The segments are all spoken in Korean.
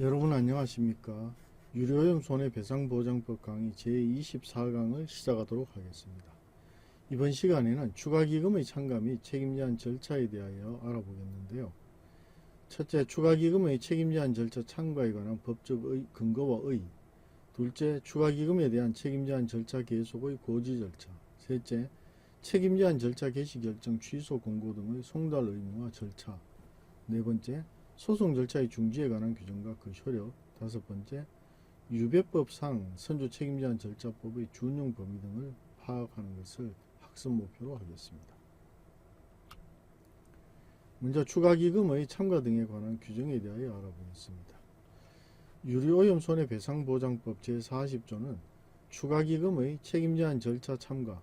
여러분 안녕하십니까? 유료염 손해배상보장법 강의 제24강을 시작하도록 하겠습니다. 이번 시간에는 추가기금의 참가 및 책임 제한 절차에 대하여 알아보겠는데요. 첫째 추가기금의 책임 제한 절차 참가에 관한 법적 의, 근거와 의. 둘째 추가기금에 대한 책임 제한 절차 계속의 고지 절차. 셋째 책임 제한 절차 개시 결정 취소 공고 등의 송달 의무와 절차. 네 번째 소송 절차의 중지에 관한 규정과 그 효력 다섯 번째 유배법상 선조 책임 제한 절차법의 준용 범위 등을 파악하는 것을 학습 목표로 하겠습니다. 먼저 추가기금의 참가 등에 관한 규정에 대하여 알아보겠습니다. 유료오염 손해배상보장법 제40조는 추가기금의 책임 제한 절차 참가,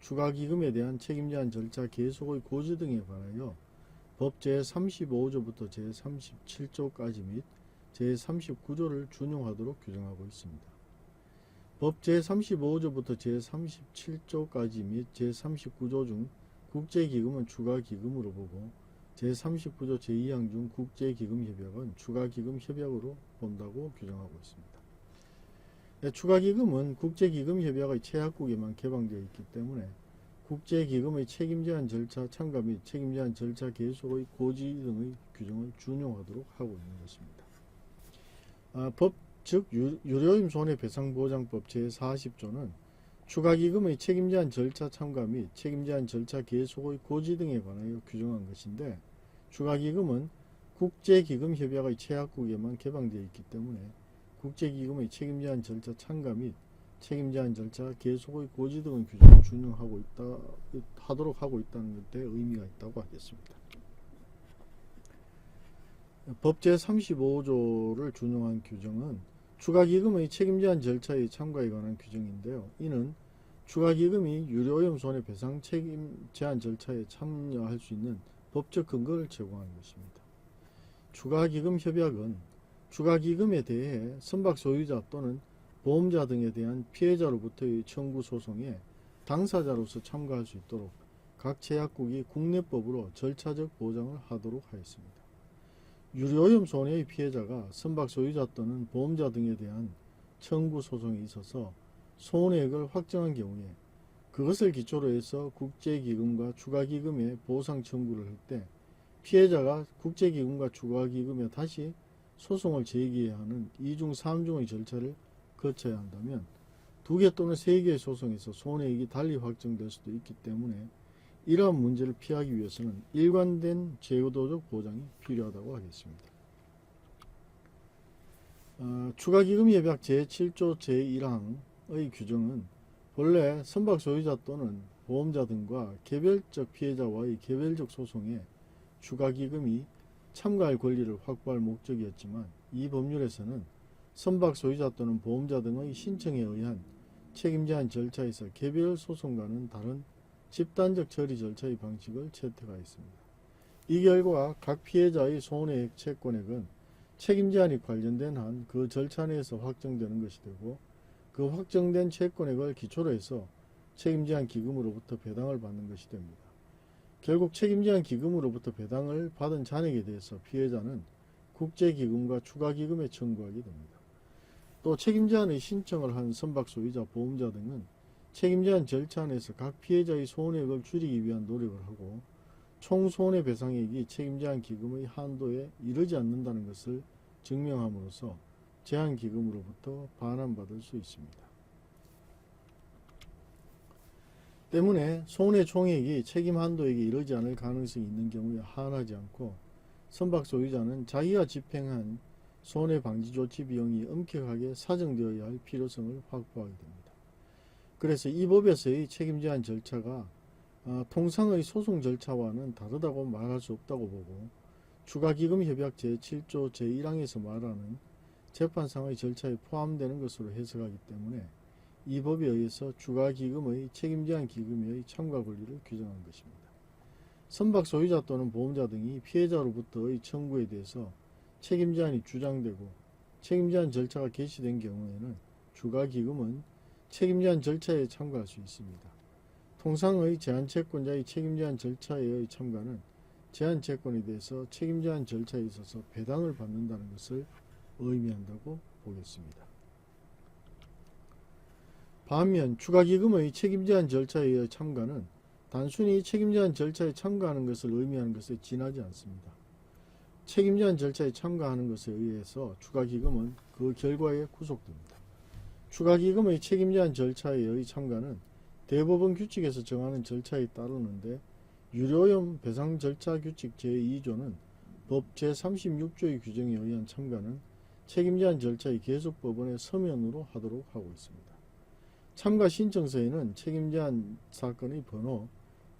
추가기금에 대한 책임 제한 절차 계속의 고지 등에 관하여 법 제35조부터 제37조까지 및 제39조를 준용하도록 규정하고 있습니다. 법 제35조부터 제37조까지 및 제39조 중 국제기금은 추가기금으로 보고 제39조 제2항 중 국제기금협약은 추가기금협약으로 본다고 규정하고 있습니다. 네, 추가기금은 국제기금협약의 최약국에만 개방되어 있기 때문에 국제기금의 책임 제한 절차 참가 및 책임 제한 절차 계속의 고지 등의 규정을 준용하도록 하고 있는 것입니다. 아, 법, 즉 유, 유료임 손해배상보장법 제40조는 추가기금의 책임 제한 절차 참가 및 책임 제한 절차 계속의 고지 등에 관하여 규정한 것인데 추가기금은 국제기금협약의 최약국에만 개방되어 있기 때문에 국제기금의 책임 제한 절차 참가 및 책임 제한 절차 계속의 고지 등의 규정을 준용하고 있다 하도록 하고 있다는 데 의미가 있다고 하겠습니다. 법 제35조를 준용한 규정은 추가기금의 책임 제한 절차의 참가에 관한 규정인데요. 이는 추가기금이 유료오염 손해배상 책임 제한 절차에 참여할 수 있는 법적 근거를 제공하는 것입니다. 추가기금 협약은 추가기금에 대해 선박 소유자 또는 보험자 등에 대한 피해자로부터의 청구 소송에 당사자로서 참가할 수 있도록 각 제약국이 국내법으로 절차적 보장을 하도록 하였습니다. 유료오염 손해의 피해자가 선박 소유자 또는 보험자 등에 대한 청구 소송에 있어서 손해액을 확정한 경우에 그것을 기초로 해서 국제기금과 추가기금에 보상 청구를 할 때 피해자가 국제기금과 추가기금에 다시 소송을 제기해야 하는 2중 3중의 절차를 거쳐야 한다면 두 개 또는 세 개의 소송에서 손해액이 달리 확정될 수도 있기 때문에 이러한 문제를 피하기 위해서는 일관된 제도적 보장이 필요하다고 하겠습니다. 어, 추가기금협약 제7조 제1항의 규정은 본래 선박 소유자 또는 보험자 등과 개별적 피해자와의 개별적 소송에 추가기금이 참가할 권리를 확보할 목적이었지만 이 법률에서는 선박 소유자 또는 보험자 등의 신청에 의한 책임 제한 절차에서 개별 소송과는 다른 집단적 처리 절차의 방식을 채택하였습니다. 이 결과 각 피해자의 손해액 채권액은 책임 제한이 관련된 한 그 절차 내에서 확정되는 것이 되고 그 확정된 채권액을 기초로 해서 책임 제한 기금으로부터 배당을 받는 것이 됩니다. 결국 책임 제한 기금으로부터 배당을 받은 잔액에 대해서 피해자는 국제기금과 추가기금에 청구하게 됩니다. 또 책임 제한의 신청을 한 선박 소유자, 보험자 등은 책임 제한 절차 안에서 각 피해자의 손해액을 줄이기 위한 노력을 하고 총 손해배상액이 책임 제한 기금의 한도에 이르지 않는다는 것을 증명함으로써 제한 기금으로부터 반환받을 수 있습니다. 때문에 손해 총액이 책임 한도액에 이르지 않을 가능성이 있는 경우에 한하지 않고 선박 소유자는 자기가 집행한 손해 방지 조치 비용이 엄격하게 사정되어야 할 필요성을 확보하게 됩니다. 그래서 이 법에서의 책임 제한 절차가 어, 통상의 소송 절차와는 다르다고 말할 수 없다고 보고 추가기금협약 제7조 제1항에서 말하는 재판상의 절차에 포함되는 것으로 해석하기 때문에 이 법에 의해서 추가기금의 책임 제한 기금의 참가 권리를 규정한 것입니다. 선박 소유자 또는 보험자 등이 피해자로부터의 청구에 대해서 책임 제한이 주장되고 책임 제한 절차가 개시된 경우에는 추가기금은 책임 제한 절차에 참가할 수 있습니다. 통상의 제한채권자의 책임 제한 절차에 참가는 제한채권에 대해서 책임 제한 절차에 있어서 배당을 받는다는 것을 의미한다고 보겠습니다. 반면 추가기금의 책임제한 절차에 의해 참가는 단순히 책임제한 절차에 참가하는 것을 의미하는 것에 지나지 않습니다. 책임 제한 절차에 참가하는 것에 의해서 추가기금은 그 결과에 구속됩니다. 추가기금의 책임 제한 절차에 의해 참가는 대법원 규칙에서 정하는 절차에 따르는데 유료염 배상 절차 규칙 제2조는 법 제36조의 규정에 의한 참가는 책임 제한 절차의 계속 법원의 서면으로 하도록 하고 있습니다. 참가 신청서에는 책임 제한 사건의 번호,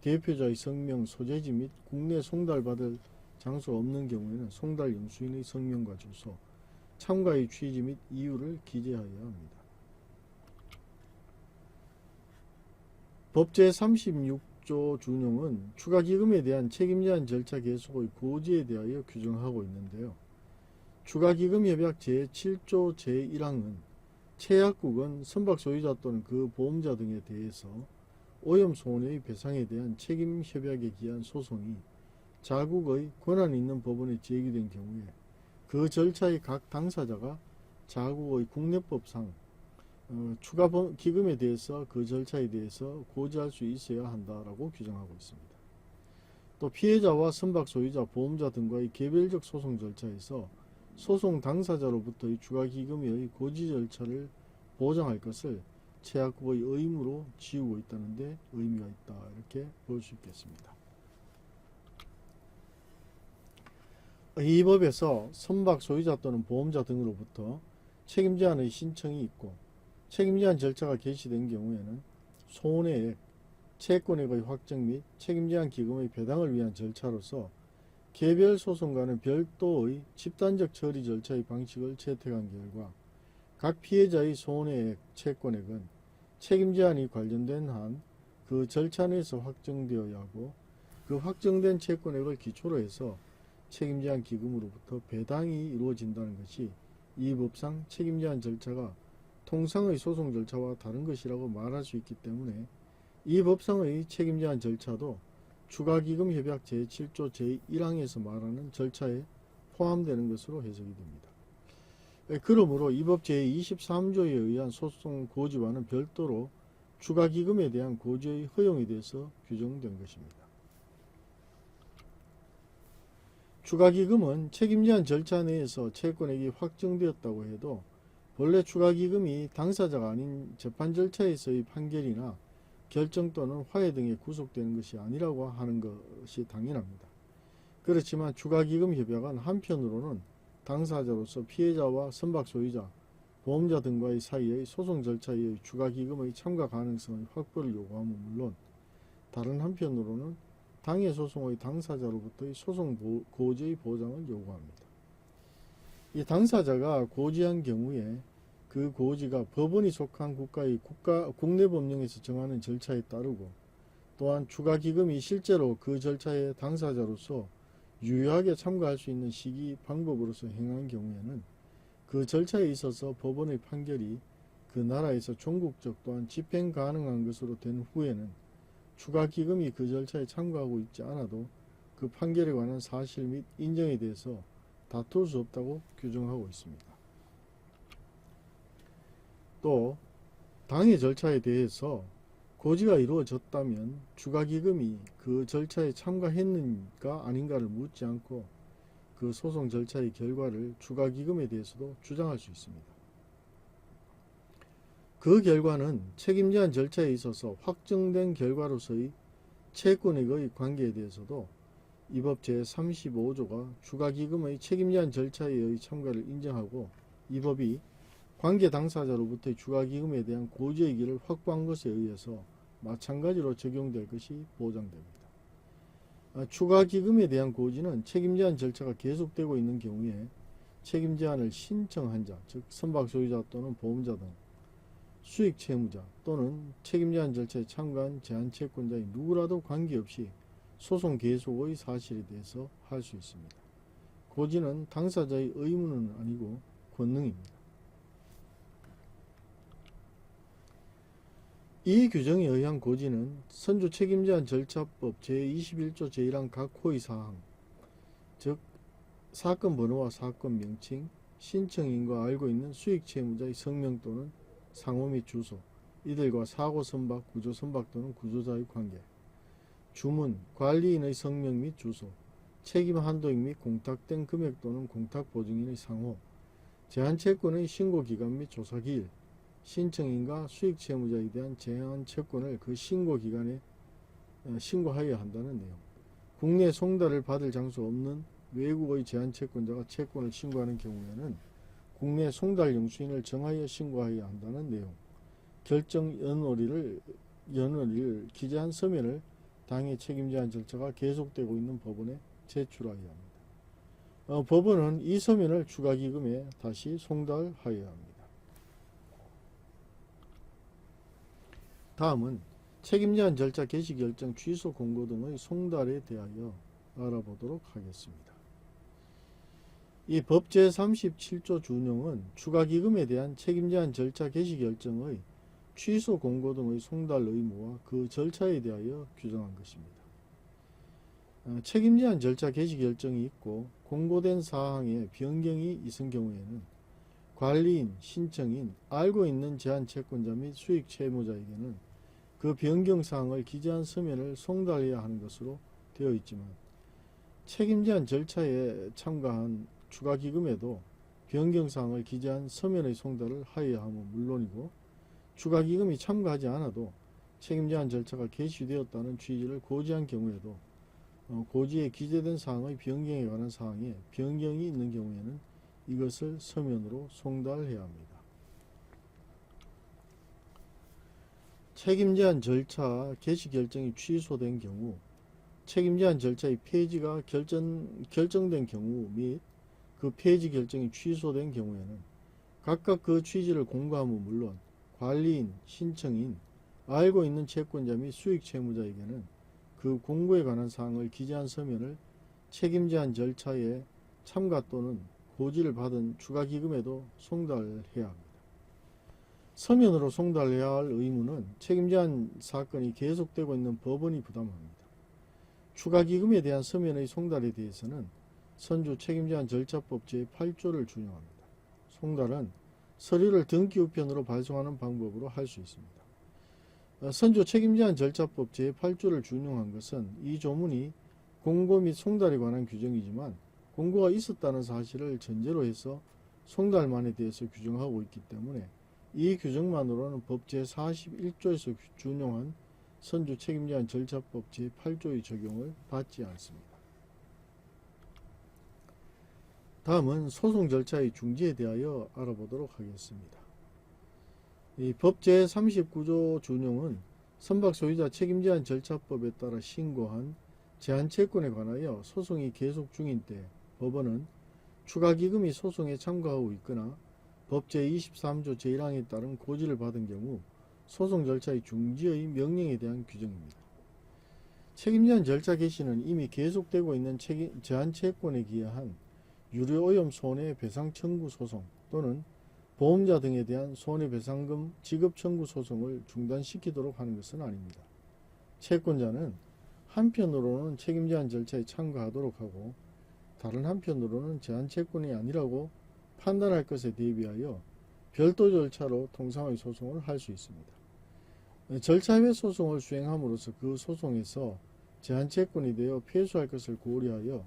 대표자의 성명, 소재지 및 국내 송달받을 장소가 없는 경우에는 송달 영수인의 성명과 주소, 참가의 취지 및 이유를 기재하여야 합니다. 법 제 36조 준용은 추가기금에 대한 책임제한 절차 계속의 고지에 대하여 규정하고 있는데요. 추가기금협약 제7조 제1항은 최약국은 선박 소유자 또는 그 보험자 등에 대해서 오염 손해의 배상에 대한 책임 협약에 기한 소송이 자국의 권한 있는 법원에 제기된 경우에 그 절차의 각 당사자가 자국의 국내법상 어, 추가 번- 기금에 대해서 그 절차에 대해서 고지할 수 있어야 한다라고 규정하고 있습니다. 또 피해자와 선박 소유자, 보험자 등과의 개별적 소송 절차에서 소송 당사자로부터의 추가 기금의 고지 절차를 보장할 것을 최악국의 의무로 지우고 있다는데 의미가 있다 이렇게 볼 수 있겠습니다. 이 법에서 선박 소유자 또는 보험자 등으로부터 책임 제한의 신청이 있고 책임 제한 절차가 개시된 경우에는 손해액, 채권액의 확정 및 책임 제한 기금의 배당을 위한 절차로서 개별 소송과는 별도의 집단적 처리 절차의 방식을 채택한 결과 각 피해자의 손해액, 채권액은 책임 제한이 관련된 한 그 절차 내에서 확정되어야 하고 그 확정된 채권액을 기초로 해서 책임 제한 기금으로부터 배당이 이루어진다는 것이 이 법상 책임 제한 절차가 통상의 소송 절차와 다른 것이라고 말할 수 있기 때문에 이 법상의 책임 제한 절차도 추가기금 협약 제7조 제1항에서 말하는 절차에 포함되는 것으로 해석이 됩니다. 에, 그러므로 이 법 제23조에 의한 소송 고지와는 별도로 추가기금에 대한 고지의 허용에 대해서 규정된 것입니다. 추가기금은 책임제한 절차 내에서 채권액이 확정되었다고 해도 본래 추가기금이 당사자가 아닌 재판 절차에서의 판결이나 결정 또는 화해 등에 구속되는 것이 아니라고 하는 것이 당연합니다. 그렇지만 추가기금 협약은 한편으로는 당사자로서 피해자와 선박 소유자, 보험자 등과의 사이의 소송 절차의 추가기금의 참가 가능성의 확보를 요구함은 물론 다른 한편으로는 당해 소송의 당사자로부터의 소송 보- 고지의 보장을 요구합니다. 이 당사자가 고지한 경우에 그 고지가 법원이 속한 국가의 국가 국내 법령에서 정하는 절차에 따르고 또한 추가 기금이 실제로 그 절차의 당사자로서 유효하게 참가할 수 있는 시기 방법으로서 행한 경우에는 그 절차에 있어서 법원의 판결이 그 나라에서 종국적 또한 집행 가능한 것으로 된 후에는 추가 기금이 그 절차에 참가하고 있지 않아도 그 판결에 관한 사실 및 인정에 대해서 다툴 수 없다고 규정하고 있습니다. 또 당의 절차에 대해서 고지가 이루어졌다면 추가 기금이 그 절차에 참가했는가 아닌가를 묻지 않고 그 소송 절차의 결과를 추가 기금에 대해서도 주장할 수 있습니다. 그 결과는 책임 제한 절차에 있어서 확정된 결과로서의 채권액의 관계에 대해서도 이 법 제35조가 추가 기금의 책임 제한 절차에 의해 참가를 인정하고 이 법이 관계 당사자로부터의 추가 기금에 대한 고지의기를 확보한 것에 의해서 마찬가지로 적용될 것이 보장됩니다. 아, 추가 기금에 대한 고지는 책임 제한 절차가 계속되고 있는 경우에 책임 제한을 신청한 자, 즉 선박 소유자 또는 보험자 등 수익 채무자 또는 책임 제한 절차에 참가한 제한 채권자의 누구라도 관계없이 소송 계속의 사실에 대해서 할 수 있습니다. 고지는 당사자의 의무는 아니고 권능입니다. 이 규정에 의한 고지는 선주 책임제한 절차법 제21조 제1항 각 호의 사항 즉 사건 번호와 사건 명칭, 신청인과 알고 있는 수익 채무자의 성명 또는 상호 및 주소, 이들과 사고 선박, 구조 선박 또는 구조자의 관계, 주문, 관리인의 성명 및 주소, 책임 한도액 및 공탁된 금액 또는 공탁 보증인의 상호, 제한 채권의 신고 기간 및 조사 기일, 신청인과 수익 채무자에 대한 제한 채권을 그 신고 기간에 어, 신고하여야 한다는 내용. 국내 송달을 받을 장소 없는 외국의 제한 채권자가 채권을 신고하는 경우에는 국내 송달 영수인을 정하여 신고하여야 한다는 내용. 결정 연월일을 연월일 기재한 서면을 당해 책임제한 절차가 계속되고 있는 법원에 제출하여야 합니다. 어, 법원은 이 서면을 추가기금에 다시 송달하여야 합니다. 다음은 책임제한 절차 개시 결정 취소 공고 등의 송달에 대하여 알아보도록 하겠습니다. 이 법 제37조 준용은 추가기금에 대한 책임제한 절차 개시 결정의 취소 공고 등의 송달 의무와 그 절차에 대하여 규정한 것입니다. 어, 책임제한 절차 개시 결정이 있고 공고된 사항에 변경이 있은 경우에는 관리인, 신청인, 알고 있는 제한 채권자 및 수익 채무자에게는 그 변경 사항을 기재한 서면을 송달해야 하는 것으로 되어 있지만 책임제한 절차에 참가한 추가 기금에도 변경 사항을 기재한 서면의 송달을 하여야 함은 물론이고 추가 기금이 참가하지 않아도 책임 제한 절차가 개시되었다는 취지를 고지한 경우에도 어, 고지에 기재된 사항의 변경에 관한 사항에 변경이 있는 경우에는 이것을 서면으로 송달해야 합니다. 책임 제한 절차 개시 결정이 취소된 경우 책임 제한 절차의 폐지가 결정, 결정된 경우 및 그 폐지 결정이 취소된 경우에는 각각 그 취지를 공고함은 물론 관리인, 신청인, 알고 있는 채권자 및 수익 채무자에게는 그 공고에 관한 사항을 기재한 서면을 책임제한 절차에 참가 또는 고지를 받은 추가 기금에도 송달해야 합니다. 서면으로 송달해야 할 의무는 책임제한 사건이 계속되고 있는 법원이 부담합니다. 추가 기금에 대한 서면의 송달에 대해서는 선주 책임제한 절차법 제8조를 준용합니다. 송달은 서류를 등기 우편으로 발송하는 방법으로 할 수 있습니다. 어, 선조 책임제한 절차법 제8조를 준용한 것은 이 조문이 공고 및 송달에 관한 규정이지만 공고가 있었다는 사실을 전제로 해서 송달만에 대해서 규정하고 있기 때문에 이 규정만으로는 법 제41조에서 준용한 선주 책임제한 절차법 제8조의 적용을 받지 않습니다. 다음은 소송 절차의 중지에 대하여 알아보도록 하겠습니다. 이 법 제 39조 준용은 선박 소유자 책임 제한 절차법에 따라 신고한 제한 채권에 관하여 소송이 계속 중인 때 법원은 추가 기금이 소송에 참가하고 있거나 법 제 23조 제1항에 따른 고지를 받은 경우 소송 절차의 중지의 명령에 대한 규정입니다. 책임 제한 절차 개시는 이미 계속되고 있는 책임, 제한 채권에 기여한 유료오염 손해배상 청구 소송 또는 보험자 등에 대한 손해배상금 지급 청구 소송을 중단시키도록 하는 것은 아닙니다. 채권자는 한편으로는 책임 제한 절차에 참가하도록 하고 다른 한편으로는 제한 채권이 아니라고 판단할 것에 대비하여 별도 절차로 통상의 소송을 할 수 있습니다. 절차외 소송을 수행함으로써 그 소송에서 제한 채권이 되어 패소할 것을 고려하여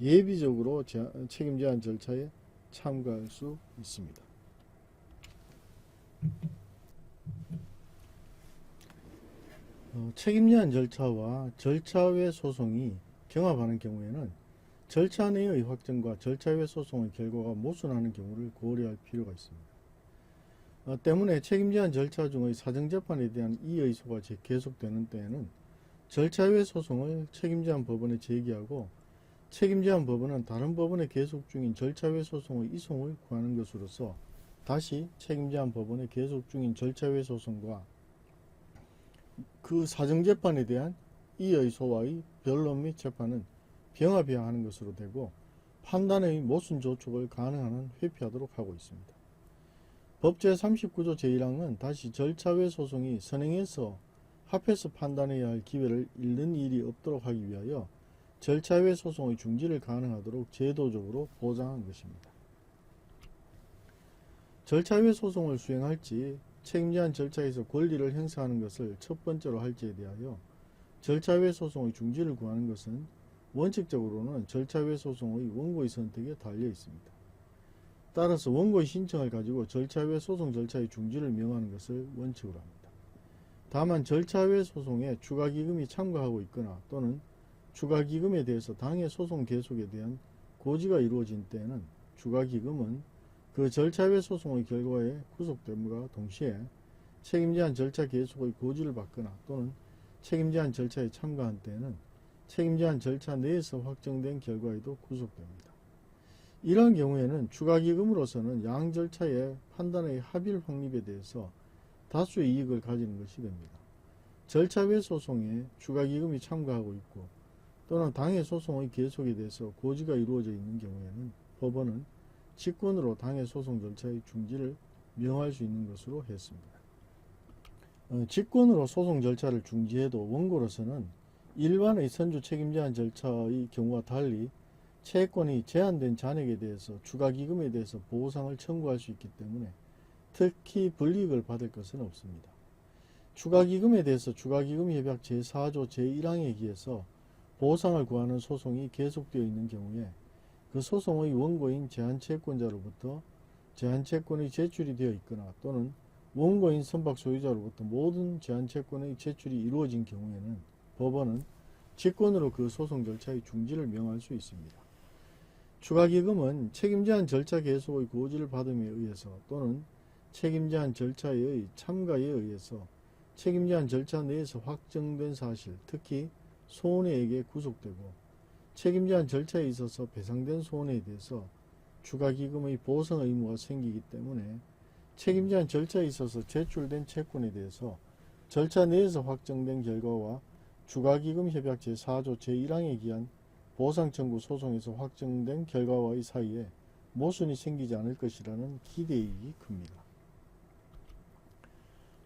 예비적으로 책임 제한 절차에 참가할 수 있습니다. 어, 책임 제한 절차와 절차 외 소송이 경합하는 경우에는 절차 내의 확정과 절차 외 소송의 결과가 모순하는 경우를 고려할 필요가 있습니다. 어, 때문에 책임 제한 절차 중의 사정재판에 대한 이의소가 계속되는 때에는 절차 외 소송을 책임 제한 법원에 제기하고 책임 제한 법원은 다른 법원에 계속 중인 절차 외 소송의 이송을 구하는 것으로서 다시 책임 제한 법원에 계속 중인 절차 외 소송과 그 사정재판에 대한 이의소와의 변론 및 재판은 병합해야 하는 것으로 되고 판단의 모순 조촉을 가능한 회피하도록 하고 있습니다. 법 제 39조 제1항은 다시 절차 외 소송이 선행해서 합해서 판단해야 할 기회를 잃는 일이 없도록 하기 위하여 절차 외 소송의 중지를 가능하도록 제도적으로 보장한 것입니다. 절차 외 소송을 수행할지 책임제한 절차에서 권리를 행사하는 것을 첫 번째로 할지에 대하여 절차 외 소송의 중지를 구하는 것은 원칙적으로는 절차 외 소송의 원고의 선택에 달려 있습니다. 따라서 원고의 신청을 가지고 절차 외 소송 절차의 중지를 명하는 것을 원칙으로 합니다. 다만 절차 외 소송에 추가 기금이 참가하고 있거나 또는 추가 기금에 대해서 당해 소송 계속에 대한 고지가 이루어진 때에는 추가 기금은 그 절차 외 소송의 결과에 구속됨과 동시에 책임제한 절차 계속의 고지를 받거나 또는 책임제한 절차에 참가한 때에는 책임제한 절차 내에서 확정된 결과에도 구속됩니다. 이러한 경우에는 추가 기금으로서는 양 절차의 판단의 합일 확립에 대해서 다수의 이익을 가지는 것이 됩니다. 절차 외 소송에 추가 기금이 참가하고 있고 또는 당해 소송의 계속에 대해서 고지가 이루어져 있는 경우에는 법원은 직권으로 당해 소송 절차의 중지를 명할 수 있는 것으로 했습니다. 어, 직권으로 소송 절차를 중지해도 원고로서는 일반의 선주 책임제한 절차의 경우와 달리 채권이 제한된 잔액에 대해서 추가 기금에 대해서 보상을 청구할 수 있기 때문에 특히 불이익을 받을 것은 없습니다. 추가 기금에 대해서 추가 기금 협약 제4조 제1항에 의해서 보상을 구하는 소송이 계속되어 있는 경우에 그 소송의 원고인 제한채권자로부터 제한채권의 제출이 되어 있거나 또는 원고인 선박 소유자로부터 모든 제한채권의 제출이 이루어진 경우에는 법원은 직권으로 그 소송 절차의 중지를 명할 수 있습니다. 추가기금은 책임제한 절차 계속의 고지를 받음에 의해서 또는 책임제한 절차의 참가에 의해서 책임제한 절차 내에서 확정된 사실, 특히 손해에게 구속되고 책임제한 절차에 있어서 배상된 손해에 대해서 추가기금의 보상 의무가 생기기 때문에 책임제한 절차에 있어서 제출된 채권에 대해서 절차 내에서 확정된 결과와 추가기금 협약 제4조 제1항에 기한 보상 청구 소송에서 확정된 결과와의 사이에 모순이 생기지 않을 것이라는 기대이익이 큽니다.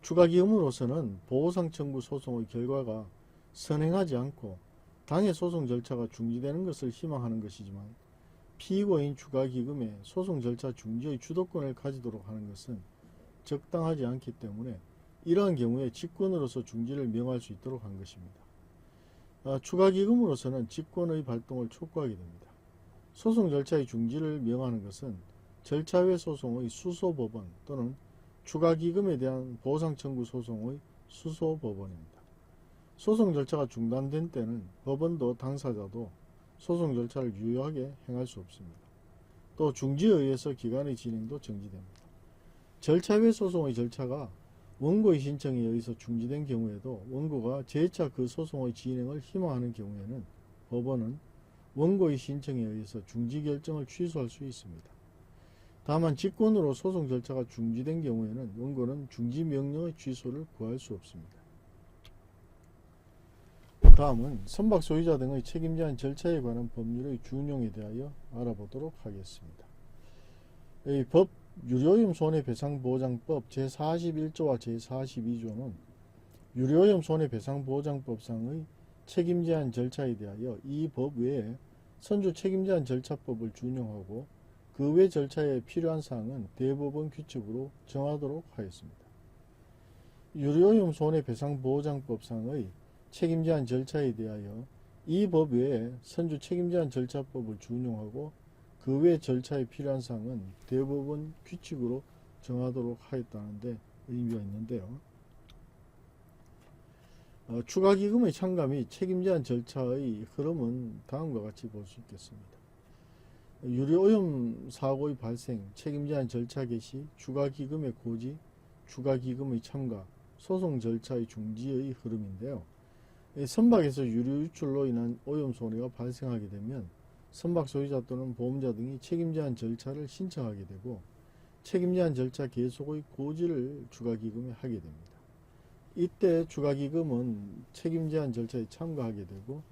추가기금으로서는 보상 청구 소송의 결과가 선행하지 않고 당해 소송 절차가 중지되는 것을 희망하는 것이지만 피고인 추가기금에 소송 절차 중지의 주도권을 가지도록 하는 것은 적당하지 않기 때문에 이러한 경우에 직권으로서 중지를 명할 수 있도록 한 것입니다. 아, 추가기금으로서는 직권의 발동을 촉구하게 됩니다. 소송 절차의 중지를 명하는 것은 절차 외 소송의 수소법원 또는 추가기금에 대한 보상 청구 소송의 수소법원입니다. 소송 절차가 중단된 때는 법원도 당사자도 소송 절차를 유효하게 행할 수 없습니다. 또 중지에 의해서 기간의 진행도 정지됩니다. 절차 외 소송의 절차가 원고의 신청에 의해서 중지된 경우에도 원고가 재차 그 소송의 진행을 희망하는 경우에는 법원은 원고의 신청에 의해서 중지 결정을 취소할 수 있습니다. 다만 직권으로 소송 절차가 중지된 경우에는 원고는 중지 명령의 취소를 구할 수 없습니다. 다음은 선박 소유자 등의 책임제한 절차에 관한 법률의 준용에 대하여 알아보도록 하겠습니다. 이 법 유료염 손해배상보장법 제41조와 제42조는 유료염 손해배상보장법상의 책임제한 절차에 대하여 이 법 외에 선주 책임제한 절차법을 준용하고 그 외 절차에 필요한 사항은 대법원 규칙으로 정하도록 하였습니다. 유료염 손해배상보장법상의 책임 제한 절차에 대하여 이 법 외에 선주 책임 제한 절차법을 준용하고 그 외 절차에 필요한 사항은 대법원 규칙으로 정하도록 하였다는데 의미가 있는데요. 어, 추가 기금의 참가 및 책임 제한 절차의 흐름은 다음과 같이 볼 수 있겠습니다. 유료오염 사고의 발생, 책임 제한 절차 개시, 추가 기금의 고지, 추가 기금의 참가, 소송 절차의 중지의 흐름인데요. 이 선박에서 유류 유출로 인한 오염 손해가 발생하게 되면 선박 소유자 또는 보험자 등이 책임제한 절차를 신청하게 되고 책임제한 절차 계속의 고지를 추가기금에 하게 됩니다. 이때 추가기금은 책임제한 절차에 참가하게 되고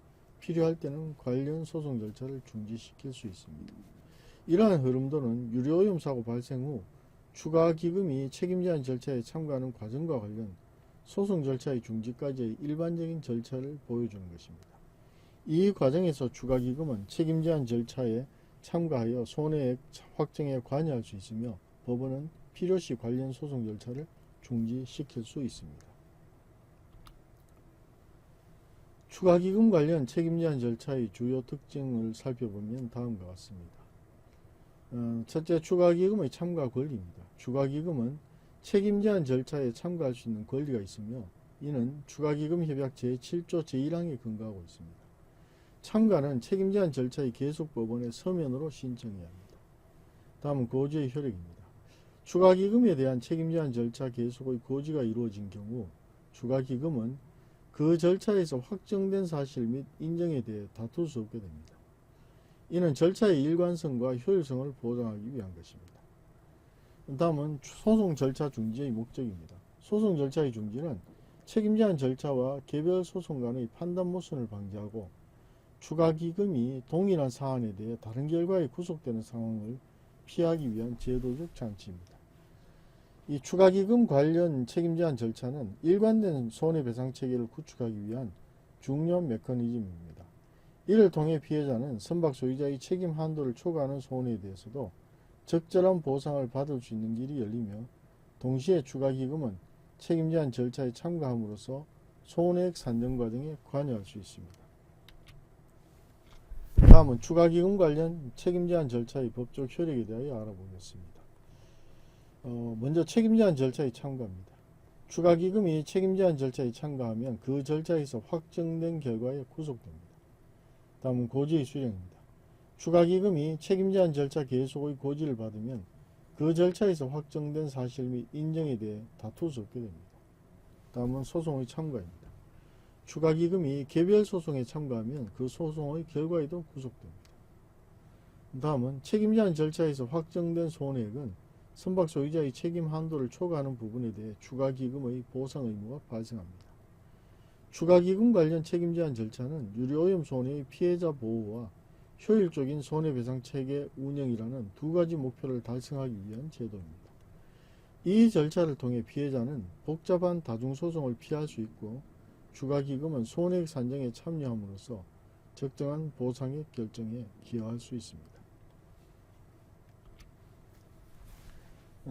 필요할 때는 관련 소송 절차를 중지시킬 수 있습니다. 이러한 흐름도는 유료오염 사고 발생 후 추가기금이 책임제한 절차에 참가하는 과정과 관련 소송 절차의 중지까지의 일반적인 절차를 보여주는 것입니다. 이 과정에서 추가기금은 책임제한 절차에 참가하여 손해액 확정에 관여할 수 있으며 법원은 필요시 관련 소송 절차를 중지시킬 수 있습니다. 추가기금 관련 책임제한 절차의 주요 특징을 살펴보면 다음과 같습니다. 어, 첫째, 추가기금의 참가 권리입니다. 추가기금은 책임제한 절차에 참가할 수 있는 권리가 있으며 이는 추가기금 협약 제7조 제1항에 근거하고 있습니다. 참가는 책임제한 절차의 계속법원의 서면으로 신청해야 합니다. 다음은 고지의 효력입니다. 추가기금에 대한 책임제한 절차 계속의 고지가 이루어진 경우 추가기금은 그 절차에서 확정된 사실 및 인정에 대해 다툴 수 없게 됩니다. 이는 절차의 일관성과 효율성을 보장하기 위한 것입니다. 다음은 소송 절차 중지의 목적입니다. 소송 절차의 중지는 책임제한 절차와 개별 소송 간의 판단 모순을 방지하고 추가 기금이 동일한 사안에 대해 다른 결과에 구속되는 상황을 피하기 위한 제도적 장치입니다. 이 추가 기금 관련 책임제한 절차는 일관된 손해배상 체계를 구축하기 위한 중요한 메커니즘입니다. 이를 통해 피해자는 선박 소유자의 책임 한도를 초과하는 손해에 대해서도 적절한 보상을 받을 수 있는 길이 열리며 동시에 추가 기금은 책임제한 절차에 참가함으로써 손해액 산정 과정에 관여할 수 있습니다. 다음은 추가기금 관련 책임제한 절차의 법적 효력에 대하여 알아보겠습니다. 어, 먼저 책임제한 절차에 참가합니다. 추가기금이 책임제한 절차에 참가하면 그 절차에서 확정된 결과에 구속됩니다. 다음은 고지의 수령입니다. 추가기금이 책임제한 절차 계속의 고지를 받으면 그 절차에서 확정된 사실 및 인정에 대해 다툴 수 없게 됩니다. 다음은 소송의 참가입니다. 추가기금이 개별 소송에 참가하면 그 소송의 결과에도 구속됩니다. 다음은 책임제한 절차에서 확정된 손해액은 선박 소유자의 책임 한도를 초과하는 부분에 대해 추가기금의 보상 의무가 발생합니다. 추가기금 관련 책임제한 절차는 유료오염 손해의 피해자 보호와 효율적인 손해배상 체계 운영이라는 두 가지 목표를 달성하기 위한 제도입니다. 이 절차를 통해 피해자는 복잡한 다중소송을 피할 수 있고 추가기금은 손해액 산정에 참여함으로써 적정한 보상액 결정에 기여할 수 있습니다.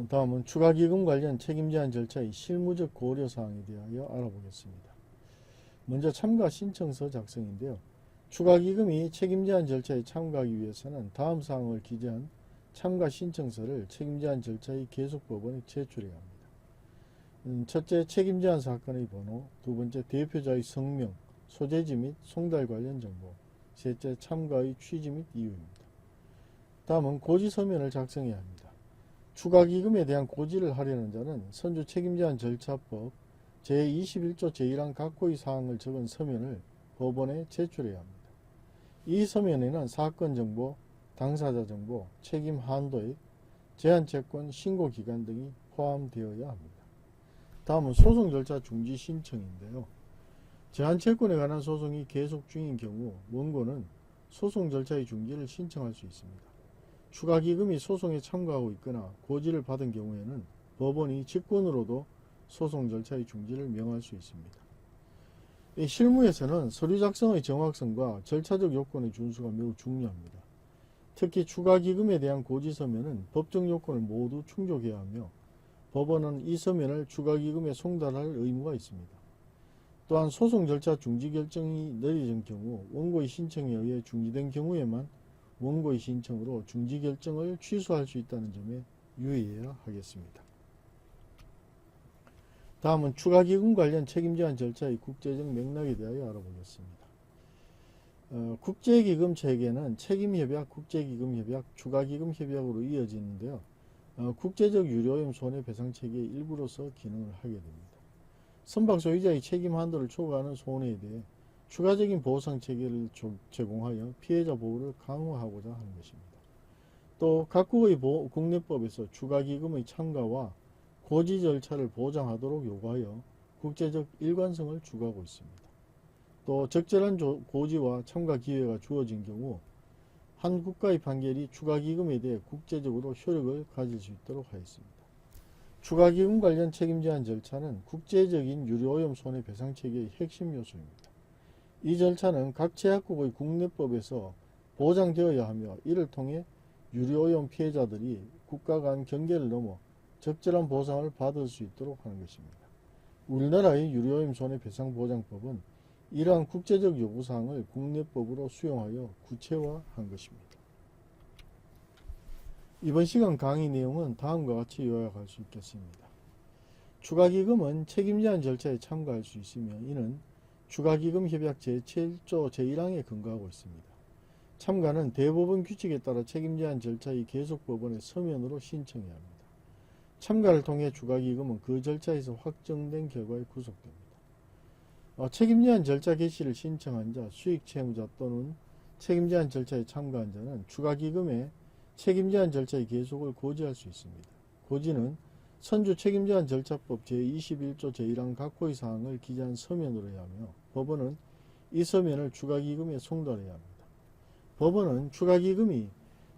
다음은 추가기금 관련 책임제한 절차의 실무적 고려사항에 대하여 알아보겠습니다. 먼저 참가 신청서 작성인데요. 추가 기금이 책임 제한 절차에 참가하기 위해서는 다음 사항을 기재한 참가 신청서를 책임 제한 절차의 계속 법원에 제출해야 합니다. 음, 첫째, 책임 제한 사건의 번호, 두 번째, 대표자의 성명, 소재지 및 송달 관련 정보, 셋째, 참가의 취지 및 이유입니다. 다음은 고지 서면을 작성해야 합니다. 추가 기금에 대한 고지를 하려는 자는 선주 책임 제한 절차법 제21조 제1항 각고의 사항을 적은 서면을 법원에 제출해야 합니다. 이 서면에는 사건 정보, 당사자 정보, 책임 한도액, 제한 채권 신고 기간 등이 포함되어야 합니다. 다음은 소송 절차 중지 신청인데요. 제한 채권에 관한 소송이 계속 중인 경우 원고는 소송 절차의 중지를 신청할 수 있습니다. 추가 기금이 소송에 참가하고 있거나 고지를 받은 경우에는 법원이 직권으로도 소송 절차의 중지를 명할 수 있습니다. 이 실무에서는 서류 작성의 정확성과 절차적 요건의 준수가 매우 중요합니다. 특히 추가 기금에 대한 고지 서면은 법정 요건을 모두 충족해야 하며 법원은 이 서면을 추가 기금에 송달할 의무가 있습니다. 또한 소송 절차 중지 결정이 내려진 경우 원고의 신청에 의해 중지된 경우에만 원고의 신청으로 중지 결정을 취소할 수 있다는 점에 유의해야 하겠습니다. 다음은 추가기금 관련 책임제한 절차의 국제적 맥락에 대하여 알아보겠습니다. 어, 국제기금 체계는 책임협약, 국제기금협약, 추가기금협약으로 이어지는데요. 어, 국제적 유료오염 손해배상 체계의 일부로서 기능을 하게 됩니다. 선박 소유자의 책임 한도를 초과하는 손해에 대해 추가적인 보상 체계를 제공하여 피해자 보호를 강화하고자 하는 것입니다. 또 각국의 국내법에서 추가기금의 참가와 고지 절차를 보장하도록 요구하여 국제적 일관성을 추구하고 있습니다. 또 적절한 고지와 참가 기회가 주어진 경우 한 국가의 판결이 추가기금에 대해 국제적으로 효력을 가질 수 있도록 하였습니다. 추가기금 관련 책임 제한 절차는 국제적인 유료오염 손해배상 체계의 핵심 요소입니다. 이 절차는 각 제약국의 국내법에서 보장되어야 하며 이를 통해 유료오염 피해자들이 국가 간 경계를 넘어 적절한 보상을 받을 수 있도록 하는 것입니다. 우리나라의 유료오염 손해배상보장법은 이러한 국제적 요구사항을 국내법으로 수용하여 구체화한 것입니다. 이번 시간 강의 내용은 다음과 같이 요약할 수 있겠습니다. 추가기금은 책임제한 절차에 참가할 수 있으며 이는 추가기금 협약 제7조 제1항에 근거하고 있습니다. 참가는 대법원 규칙에 따라 책임제한 절차의 계속법원의 서면으로 신청해야 합니다. 참가를 통해 추가기금은 그 절차에서 확정된 결과에 구속됩니다. 어, 책임제한 절차 개시를 신청한 자, 수익 채무자 또는 책임제한 절차에 참가한 자는 추가기금의 책임제한 절차의 계속을 고지할 수 있습니다. 고지는 선주 책임제한 절차법 제21조 제1항 각호의 사항을 기재한 서면으로 해야 하며 법원은 이 서면을 추가기금에 송달해야 합니다. 법원은 추가기금이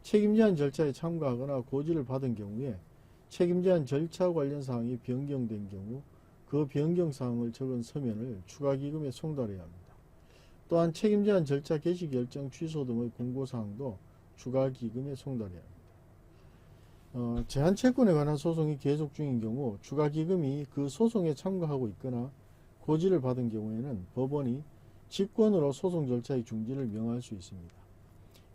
책임제한 절차에 참가하거나 고지를 받은 경우에 책임제한 절차 관련 사항이 변경된 경우 그 변경 사항을 적은 서면을 추가 기금에 송달해야 합니다. 또한 책임제한 절차 개시 결정 취소 등의 공고사항도 추가 기금에 송달해야 합니다. 어, 제한 채권에 관한 소송이 계속 중인 경우 추가 기금이 그 소송에 참가하고 있거나 고지를 받은 경우에는 법원이 직권으로 소송 절차의 중지를 명할 수 있습니다.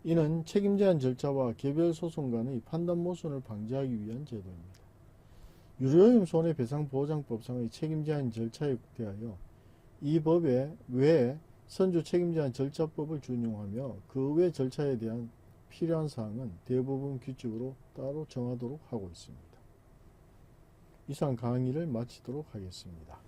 이는 책임 제한 절차와 개별 소송 간의 판단 모순을 방지하기 위한 제도입니다. 유료오염 손해배상보장법상의 책임 제한 절차에 대하여 이 법에 외 선주 책임 제한 절차법을 준용하며 그 외 절차에 대한 필요한 사항은 대부분 규칙으로 따로 정하도록 하고 있습니다. 이상 강의를 마치도록 하겠습니다.